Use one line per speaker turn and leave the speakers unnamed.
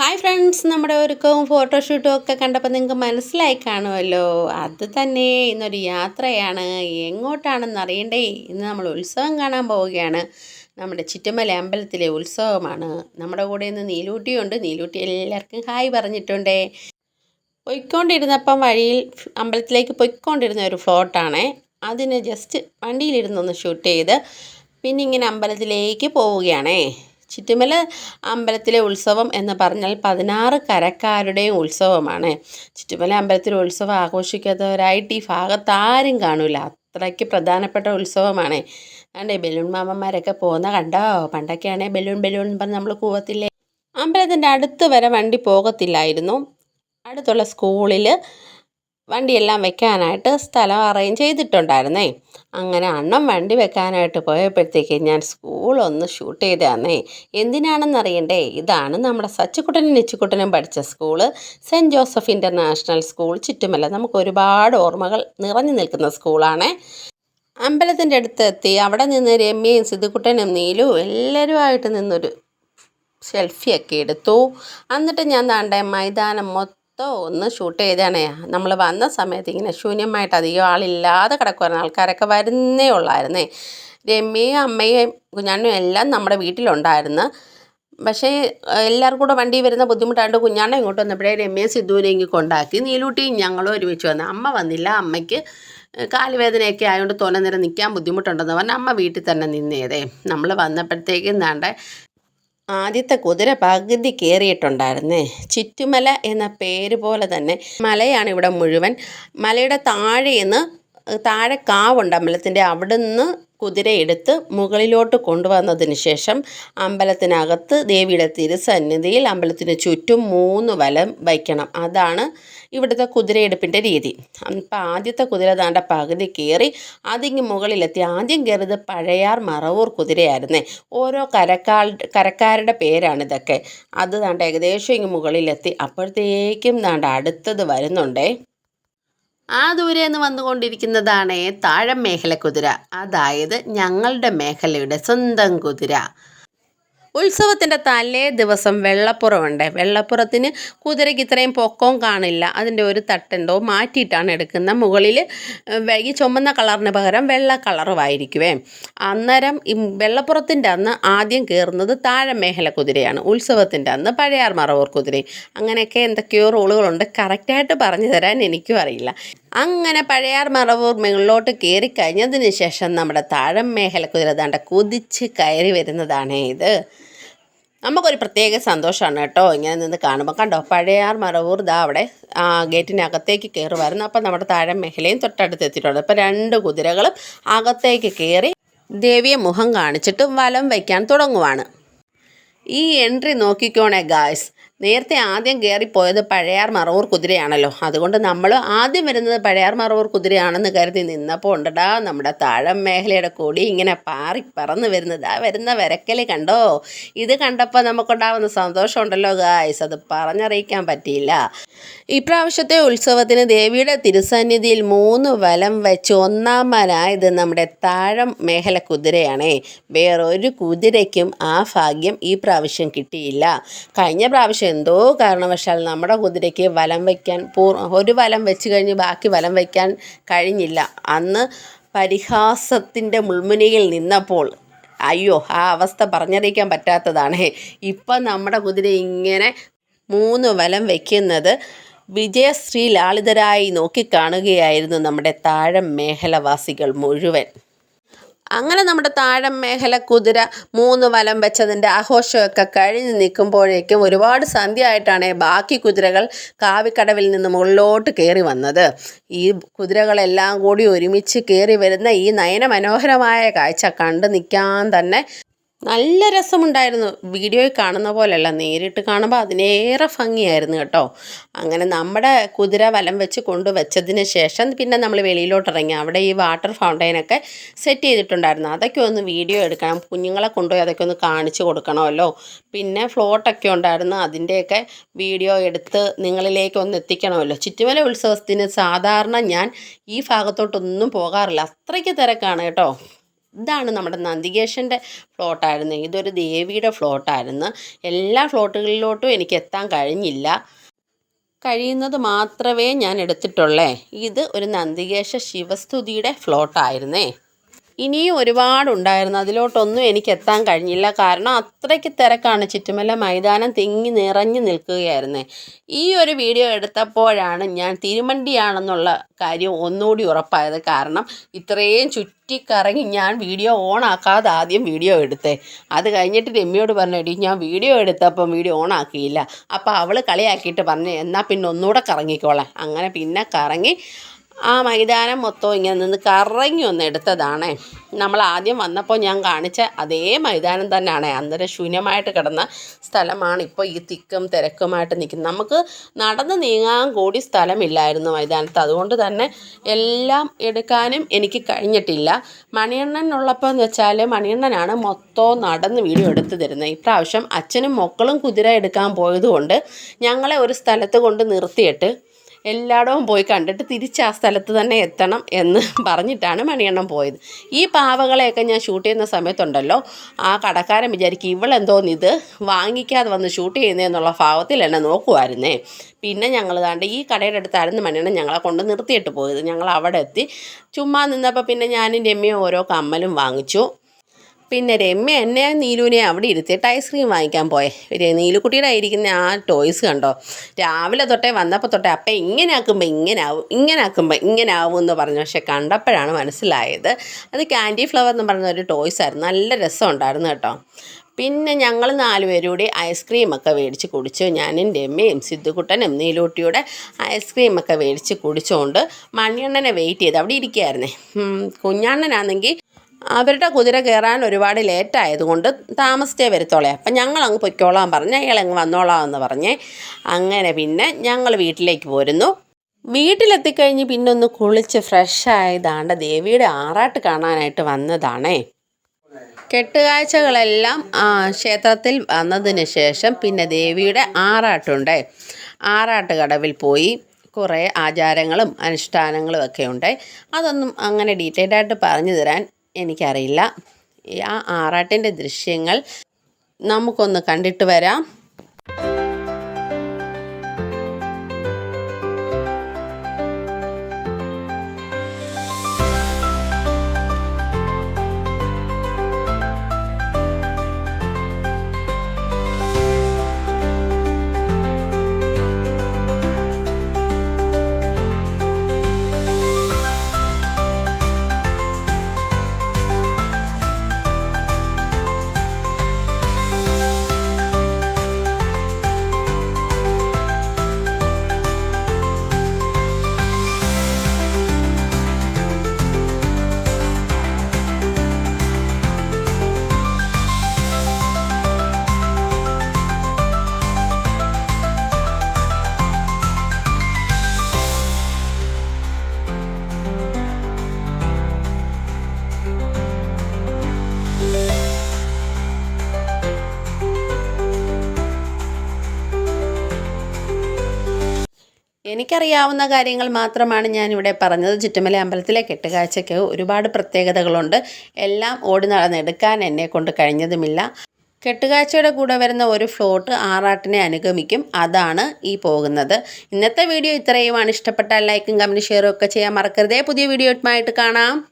Hi friends നമ്മുടെ ഒരുക്കവും ഫോട്ടോഷൂട്ടും ഒക്കെ കണ്ടപ്പോൾ നിങ്ങൾക്ക് മനസ്സിലായി കാണുമല്ലോ. അത് തന്നെ. ഇന്നൊരു യാത്രയാണ്. എങ്ങോട്ടാണെന്ന് അറിയണ്ടേ? ഇന്ന് നമ്മൾ ഉത്സവം കാണാൻ പോവുകയാണ്. നമ്മുടെ ചുറ്റുമല അമ്പലത്തിലെ ഉത്സവമാണ്. നമ്മുടെ കൂടെ ഇന്ന് നീലൂട്ടിയുണ്ട് നീലൂട്ടി എല്ലാവർക്കും ഹായ് പറഞ്ഞിട്ടുണ്ടേ. പൊയ്ക്കൊണ്ടിരുന്നപ്പം വഴിയിൽ അമ്പലത്തിലേക്ക് പൊയ്ക്കൊണ്ടിരുന്ന ഒരു ഫ്ലോട്ടാണേ അതിന് ജസ്റ്റ് വണ്ടിയിലിരുന്നൊന്ന് ഷൂട്ട് ചെയ്ത് പിന്നെ ഇങ്ങനെ അമ്പലത്തിലേക്ക് പോവുകയാണേ. ചുറ്റുമല അമ്പലത്തിലെ ഉത്സവം എന്ന് പറഞ്ഞാൽ പതിനാറ് കരക്കാരുടെയും ഉത്സവമാണ്. ചുറ്റുമല അമ്പലത്തിലെ ഉത്സവം ആഘോഷിക്കാത്തവരായിട്ട് ഈ ഭാഗത്താരും ആരും കാണില്ല. അത്രയ്ക്ക് പ്രധാനപ്പെട്ട ഉത്സവമാണ്. അതെ ബലൂൺ മാമന്മാരൊക്കെ പോകുന്ന കണ്ടോ? പണ്ടൊക്കെയാണെങ്കിൽ ബലൂൺ ബലൂൺ പറഞ്ഞ് നമ്മൾ കൂവത്തില്ലേ? അമ്പലത്തിന്റെ അടുത്ത് വരെ വണ്ടി പോകത്തില്ലായിരുന്നു. അടുത്തുള്ള സ്കൂളിൽ വണ്ടിയെല്ലാം വെക്കാനായിട്ട് സ്ഥലം അറേഞ്ച് ചെയ്തിട്ടുണ്ടായിരുന്നേ. അങ്ങനെ അണ്ണം വണ്ടി വെക്കാനായിട്ട് പോയപ്പോഴത്തേക്ക് ഞാൻ സ്കൂളൊന്ന് ഷൂട്ട് ചെയ്തതാന്നേ എന്തിനാണെന്ന് അറിയണ്ടേ ഇതാണ് നമ്മുടെ സച്ചുക്കുട്ടനും നിച്ചുക്കുട്ടനും പഠിച്ച school Saint Joseph international school ചുറ്റുമല്ല നമുക്ക് ഒരുപാട് ഓർമ്മകൾ നിറഞ്ഞു നിൽക്കുന്ന സ്കൂളാണേ അമ്പലത്തിന്റെ അടുത്ത് എത്തി അവിടെ നിന്ന് രമ്യയും സിദ്ധുക്കുട്ടനും നീലു എല്ലാവരുമായിട്ട് നിന്നൊരു സെൽഫിയൊക്കെ എടുത്തു. എന്നിട്ട് ഞാൻ താണ്ട മൈതാനം മൊത്തം ഒന്ന് ഷൂട്ട് ചെയ്തതാണേ. നമ്മൾ വന്ന സമയത്ത് ഇങ്ങനെ ശൂന്യമായിട്ട് അധികം ആളില്ലാതെ കിടക്കുമായിരുന്നു ആൾക്കാരൊക്കെ വരുന്നേ ഉള്ളായിരുന്നേ. രമ്യയും അമ്മയും കുഞ്ഞാണ്ണും എല്ലാം നമ്മുടെ വീട്ടിലുണ്ടായിരുന്നു. പക്ഷേ എല്ലാവർക്കും കൂടെ വണ്ടി വരുന്ന ബുദ്ധിമുട്ടായിട്ട് കുഞ്ഞാണ്ണ ഇങ്ങോട്ട് വന്നപ്പോഴേ രമ്യ സിദ്ധുവിനെ ഇങ്ങ് കൊണ്ടാക്കി. നീലൂട്ടിയും ഞങ്ങളും ഒരുമിച്ച് വന്നു. അമ്മ വന്നില്ല. അമ്മയ്ക്ക് കാലുവേദനയൊക്കെ ആയതുകൊണ്ട് തോന്നുന്നേരം നേരം നിൽക്കാൻ ബുദ്ധിമുട്ടുണ്ടെന്ന് പറഞ്ഞാൽ അമ്മ വീട്ടിൽ തന്നെ നിന്നേതേ. നമ്മൾ വന്നപ്പോഴത്തേക്കും നാണ്ടെ ആദ്യത്തെ കുതിര പകുതി കയറിയിട്ടുണ്ടായിരുന്നേ ചുറ്റുമല എന്ന പേര് പോലെ തന്നെ മലയാണ് ഇവിടെ മുഴുവൻ. മലയുടെ താഴെ നിന്ന് താഴെ കാവുണ്ട് അമ്പലത്തിന്റെ അവിടെ നിന്ന് കുതിരയെടുത്ത് മുകളിലോട്ട് കൊണ്ടുവന്നതിന് ശേഷം അമ്പലത്തിനകത്ത് ദേവിയുടെ തിരുസന്നിധിയിൽ അമ്പലത്തിന് ചുറ്റും മൂന്ന് വലം വയ്ക്കണം. അതാണ് ഇവിടുത്തെ കുതിരയെടുപ്പിന്റെ രീതി. അപ്പം ആദ്യത്തെ കുതിര താണ്ട പകുതി കയറി അതിങ്ങ് മുകളിലെത്തി. ആദ്യം കയറിയത് പഴയാർ മറവൂർ കുതിരയായിരുന്നേ. ഓരോ കരക്കാൾ കരക്കാരുടെ പേരാണിതൊക്കെ അത് താണ്ട ഏകദേശം ഇങ്ങ് മുകളിലെത്തി. അപ്പോഴത്തേക്കും താണ്ട അടുത്തത് വരുന്നുണ്ടേ. ആ ദൂരെ നിന്ന് വന്നുകൊണ്ടിരിക്കുന്നതാണ് താഴം മേഖല കുതിര. അതായത് ഞങ്ങളുടെ മേഖലയുടെ സ്വന്തം കുതിര. ഉത്സവത്തിന്റെ തലേ ദിവസം വെള്ളപ്പുറമുണ്ട്. വെള്ളപ്പുറത്തിന് കുതിരയ്ക്ക് ഇത്രയും പൊക്കവും കാണില്ല. അതിന്റെ ഒരു തട്ടുണ്ടോ മാറ്റിയിട്ടാണ് എടുക്കുന്നത്. മുകളിൽ ഈ ചുമന്ന കളറിന് പകരം വെള്ള കളറുമായിരിക്കുവേ. അന്നേരം ഈ വെള്ളപ്പുറത്തിന്റെ അന്ന് ആദ്യം കയറുന്നത് താഴെ മേഖല കുതിരയാണ്. ഉത്സവത്തിന്റെ അന്ന് പഴയാർ മറവൂർ കുതിരയും. അങ്ങനെയൊക്കെ എന്തൊക്കെയോ റോളുകളുണ്ട്. കറക്റ്റായിട്ട് പറഞ്ഞു തരാൻ എനിക്കും അറിയില്ല. അങ്ങനെ പഴയാർ മറവൂർ മുകളിലോട്ട് കയറി കഴിഞ്ഞതിന് ശേഷം നമ്മുടെ താഴം മേഖല കുതിരതാണ്ട കുതിച്ച് കയറി വരുന്നതാണ് ഇത്. നമുക്കൊരു പ്രത്യേക സന്തോഷമാണ് കേട്ടോ ഇങ്ങനെ നിന്ന് കാണുമ്പോൾ കണ്ടോ പഴയാർ മറവൂർ ദാ അവിടെ ഗേറ്റിനകത്തേക്ക് കയറുമായിരുന്നു അപ്പം നമ്മുടെ താഴെ മേഖലയും തൊട്ടടുത്ത് എത്തിയിട്ടുണ്ട്. അപ്പോൾ രണ്ട് കുതിരകളും അകത്തേക്ക് കയറി ദേവിയെ മുഖം കാണിച്ചിട്ട് വലം വയ്ക്കാൻ തുടങ്ങുവാണ്. ഈ എൻട്രി നോക്കിക്കോണേ ഗായ്സ്. നേരത്തെ ആദ്യം കയറിപ്പോയത് പഴയാർ മറവൂർ കുതിരയാണല്ലോ. അതുകൊണ്ട് നമ്മൾ ആദ്യം വരുന്നത് പഴയാർ മറവൂർ കുതിരയാണെന്ന് കരുതി നിന്നപ്പോൾ ഉണ്ടടാ നമ്മുടെ താഴം മേഖലയുടെ കൂടി ഇങ്ങനെ പാറി പറന്ന് വരുന്നത്. ആ വരുന്ന വരക്കൽ കണ്ടോ? ഇത് കണ്ടപ്പോൾ നമുക്കുണ്ടാവുന്ന സന്തോഷമുണ്ടല്ലോ ഗായ്സ് അത് പറഞ്ഞറിയിക്കാൻ പറ്റിയില്ല. ഇപ്രാവശ്യത്തെ ഉത്സവത്തിന് ദേവിയുടെ തിരുസന്നിധിയിൽ മൂന്ന് വലം വെച്ച് ഒന്നാം മനായത് നമ്മുടെ താഴം മേഖല കുതിരയാണേ. വേറൊരു കുതിരയ്ക്കും ആ ഭാഗ്യം ഈ പ്രാവശ്യം കിട്ടിയില്ല. കഴിഞ്ഞ പ്രാവശ്യം എന്തോ കാരണവശാൽ നമ്മുടെ കുതിരയ്ക്ക് വലം വയ്ക്കാൻ പൂർ ഒരു വലം വെച്ച് കഴിഞ്ഞ് ബാക്കി വലം വയ്ക്കാൻ കഴിഞ്ഞില്ല. അന്ന് പരിഹാസത്തിന്റെ മുൾമുനയിൽ നിന്നപ്പോൾ അയ്യോ ആ അവസ്ഥ പറഞ്ഞറിയിക്കാൻ പറ്റാത്തതാണ്. ഇപ്പം നമ്മുടെ കുതിര ഇങ്ങനെ മൂന്ന് വലം വയ്ക്കുന്നത് വിജയശ്രീ ലാളിതരായി നോക്കിക്കാണുകയായിരുന്നു നമ്മുടെ താഴം മേഖലവാസികൾ മുഴുവൻ. അങ്ങനെ നമ്മുടെ താഴം മേഖല കുതിര മൂന്ന് വലം വെച്ചതിന്റെ ആഘോഷമൊക്കെ കഴിഞ്ഞ് നിൽക്കുമ്പോഴേക്കും ഒരുപാട് സന്ധ്യ ആയിട്ടാണ് ബാക്കി കുതിരകൾ കാവിക്കടവിൽ നിന്ന് മുകളിലോട്ട് കയറി വന്നത്. ഈ കുതിരകളെല്ലാം കൂടി ഒരുമിച്ച് കയറി വരുന്ന ഈ നയനമനോഹരമായ കാഴ്ച കണ്ടു നിൽക്കാൻ തന്നെ നല്ല രസമുണ്ടായിരുന്നു. വീഡിയോയിൽ കാണുന്ന പോലെയല്ല നേരിട്ട് കാണുമ്പോൾ അതിനേറെ ഭംഗിയായിരുന്നു കേട്ടോ. അങ്ങനെ നമ്മുടെ കുതിര വലം വെച്ച് കൊണ്ടുവച്ചതിന് ശേഷം പിന്നെ നമ്മൾ വെളിയിലോട്ട് ഇറങ്ങി അവിടെ ഈ വാട്ടർ ഫൗണ്ടൈനൊക്കെ സെറ്റ് ചെയ്തിട്ടുണ്ടായിരുന്നു. അതൊക്കെ ഒന്ന് വീഡിയോ എടുക്കണം. കുഞ്ഞുങ്ങളെ കൊണ്ടുപോയി അതൊക്കെ ഒന്ന് കാണിച്ചു കൊടുക്കണമല്ലോ. പിന്നെ ഫ്ലോട്ടൊക്കെ ഉണ്ടായിരുന്നു. അതിന്റെയൊക്കെ വീഡിയോ എടുത്ത് നിങ്ങളിലേക്ക് ഒന്ന് എത്തിക്കണമല്ലോ. ചുറ്റുമല ഉത്സവത്തിന് സാധാരണ ഞാൻ ഈ ഭാഗത്തോട്ടൊന്നും പോകാറില്ല. അത്രയ്ക്ക് തിരക്കാണ് കേട്ടോ. ഇതാണ് നമ്മുടെ നന്ദികേശന്റെ ഫ്ലോട്ടായിരുന്നു. ഇതൊരു ദേവിയുടെ ഫ്ലോട്ടായിരുന്നു. എല്ലാ ഫ്ലോട്ടുകളിലോട്ടും എനിക്ക് എത്താൻ കഴിഞ്ഞില്ല. കഴിയുന്നത് മാത്രമേ ഞാൻ എടുത്തിട്ടുള്ളേ. ഇത് ഒരു നന്ദികേശ ശിവസ്തുതിയുടെ ഫ്ലോട്ടായിരുന്നേ. ഇനിയും ഒരുപാടുണ്ടായിരുന്നു. അതിലോട്ടൊന്നും എനിക്ക് എത്താൻ കഴിഞ്ഞില്ല. കാരണം അത്രയ്ക്ക് തിരക്കാണ്. ചുറ്റുമല മൈതാനം തിങ്ങി നിറഞ്ഞു നിൽക്കുകയായിരുന്നേ. ഈ ഒരു വീഡിയോ എടുത്തപ്പോഴാണ് ഞാൻ തിരുമണ്ടിയാണെന്നുള്ള കാര്യം ഒന്നുകൂടി ഉറപ്പായത്. കാരണം ഇത്രയും ചുറ്റിക്കറങ്ങി ഞാൻ വീഡിയോ ഓൺ ആക്കാതെ ആദ്യം വീഡിയോ എടുത്തേ. അത് കഴിഞ്ഞിട്ട് രമ്യയോട് പറഞ്ഞു ഞാൻ വീഡിയോ എടുത്തപ്പം വീഡിയോ ഓൺ ആക്കിയില്ല അപ്പോൾ അവൾ കളിയാക്കിയിട്ട് പറഞ്ഞു എന്നാൽ പിന്നെ ഒന്നുകൂടെ കറങ്ങിക്കോളാം. അങ്ങനെ പിന്നെ കറങ്ങി ആ മൈതാനം മൊത്തം ഇങ്ങനെ നിന്ന് കറങ്ങി ഒന്ന് എടുത്തതാണേ. നമ്മൾ ആദ്യം വന്നപ്പോൾ ഞാൻ കാണിച്ച അതേ മൈതാനം തന്നെയാണ്. അന്നേരം ശൂന്യമായിട്ട് കിടന്ന സ്ഥലമാണ്. ഇപ്പോൾ ഈ തിക്കും തിരക്കുമായിട്ട് നിൽക്കുന്നത്. നമുക്ക് നടന്ന് നീങ്ങാൻ കൂടി സ്ഥലമില്ലായിരുന്നു മൈതാനത്ത്. അതുകൊണ്ട് തന്നെ എല്ലാം എടുക്കാനും എനിക്ക് കഴിഞ്ഞിട്ടില്ല. മണിയണ്ണൻ ഉള്ളപ്പോൾ എന്ന് വെച്ചാൽ മണിയണ്ണനാണ് മൊത്തം നടന്ന് വീഡിയോ എടുത്തു തരുന്നത് ഇപ്രാവശ്യം അച്ഛനും മക്കളും കുതിര എടുക്കാൻ പോയതുകൊണ്ട് ഞങ്ങളെ ഒരു സ്ഥലത്ത് കൊണ്ട് നിർത്തിയിട്ട് എല്ലായിടവും പോയി കണ്ടിട്ട് തിരിച്ച് ആ സ്ഥലത്ത് തന്നെ എത്തണം എന്ന് പറഞ്ഞിട്ടാണ് മണിയണ്ണം പോയത്. ഈ പാവകളെയൊക്കെ ഞാൻ ഷൂട്ട് ചെയ്യുന്ന സമയത്തുണ്ടല്ലോ ആ കടക്കാരൻ വിചാരിക്കും ഇവളെന്തോന്ന് ഇത് വാങ്ങിക്കാതെ വന്ന് ഷൂട്ട് ചെയ്യുന്നതെന്നുള്ള ഭാവത്തിൽ എന്നെ നോക്കുമായിരുന്നേ പിന്നെ ഞങ്ങൾ കണ്ട് ഈ കടയുടെ അടുത്തായിരുന്നു മണിയണ്ണൻ ഞങ്ങളെ കൊണ്ട് നിർത്തിയിട്ട് പോയത്. ഞങ്ങൾ അവിടെ എത്തി. ചുമ്മാ നിന്നപ്പോൾ പിന്നെ ഞാനും രമ്യയും ഓരോ കമ്മലും വാങ്ങിച്ചു. പിന്നെ രമ്യ എന്നെ നീലുവിനെ അവിടെ ഇരുത്തിയിട്ട് ഐസ്ക്രീം വാങ്ങിക്കാൻ പോയെ. നീലുക്കുട്ടിയുടെ ആയിരിക്കുന്ന ആ ടോയ്സ് കണ്ടോ? രാവിലെ തൊട്ടേ വന്നപ്പോൾ തൊട്ടേ അപ്പം ഇങ്ങനെ ആക്കുമ്പോൾ ഇങ്ങനെ ആവും ഇങ്ങനെ ആക്കുമ്പോൾ ഇങ്ങനെ ആവും എന്ന് പറഞ്ഞു. പക്ഷെ കണ്ടപ്പോഴാണ് മനസ്സിലായത് അത് ക്യാൻഡി ഫ്ലവർ എന്ന് പറഞ്ഞ ഒരു ടോയ്സ് ആയിരുന്നു. നല്ല രസമുണ്ടായിരുന്നു കേട്ടോ. പിന്നെ ഞങ്ങൾ നാലുപേരും കൂടി ഐസ്ക്രീമൊക്കെ മേടിച്ച് കുടിച്ചു. ഞാനും രമ്യയും സിദ്ധുക്കുട്ടനും നീലൂട്ടിയുടെ ഐസ്ക്രീമൊക്കെ മേടിച്ച് കുടിച്ചുകൊണ്ട് മണിയണ്ണനെ വെയിറ്റ് ചെയ്ത് അവിടെ ഇരിക്കുകയായിരുന്നേ. കുഞ്ഞണ്ണനാണെങ്കിൽ അവരുടെ കുതിര കയറാൻ ഒരുപാട് ലേറ്റ് ആയതുകൊണ്ട് താമസിച്ചേ വരത്തോളേ അപ്പം ഞങ്ങൾ അങ്ങ് പൊയ്ക്കോളാൻ പറഞ്ഞ് അയാൾ അങ്ങ് വന്നോളാം എന്ന് പറഞ്ഞ് അങ്ങനെ പിന്നെ ഞങ്ങൾ വീട്ടിലേക്ക് പോരുന്നു. വീട്ടിലെത്തിക്കഴിഞ്ഞ് പിന്നെ ഒന്ന് കുളിച്ച് ഫ്രഷായതാണ്ട് ദേവിയുടെ ആറാട്ട് കാണാനായിട്ട് വന്നതാണേ. കെട്ടുകാഴ്ചകളെല്ലാം ക്ഷേത്രത്തിൽ വന്നതിന് ശേഷം പിന്നെ ദേവിയുടെ ആറാട്ടുണ്ട്. ആറാട്ട് കടവിൽ പോയി കുറേ ആചാരങ്ങളും അനുഷ്ഠാനങ്ങളും ഒക്കെ ഉണ്ട്. അതൊന്നും അങ്ങനെ ഡീറ്റെയിൽഡായിട്ട് പറഞ്ഞു തരാൻ എനിക്കറിയില്ല. ആ ആറാട്ടിന്റെ ദൃശ്യങ്ങൾ നമുക്കൊന്ന് കണ്ടിട്ട് വരാം. എനിക്കറിയാവുന്ന കാര്യങ്ങൾ മാത്രമാണ് ഞാനിവിടെ പറഞ്ഞത്. ചുറ്റുമല അമ്പലത്തിലെ കെട്ടുകാഴ്ചയ്ക്ക് ഒരുപാട് പ്രത്യേകതകളുണ്ട്. എല്ലാം ഓടി നടന്നെടുക്കാൻ എന്നെ കൊണ്ട് കഴിഞ്ഞതുമില്ല. കെട്ടുകാഴ്ചയുടെ കൂടെ വരുന്ന ഒരു ഫ്ലോട്ട് ആറാട്ടിനെ അനുഗമിക്കും. അതാണ് ഈ പോകുന്നത്. ഇന്നത്തെ വീഡിയോ ഇത്രയുമാണ്. ഇഷ്ടപ്പെട്ടാൽ ലൈക്കും കമന്റ് ഷെയറും ഒക്കെ ചെയ്യാൻ മറക്കരുതേ. പുതിയ വീഡിയോ ആയിട്ട് കാണാം.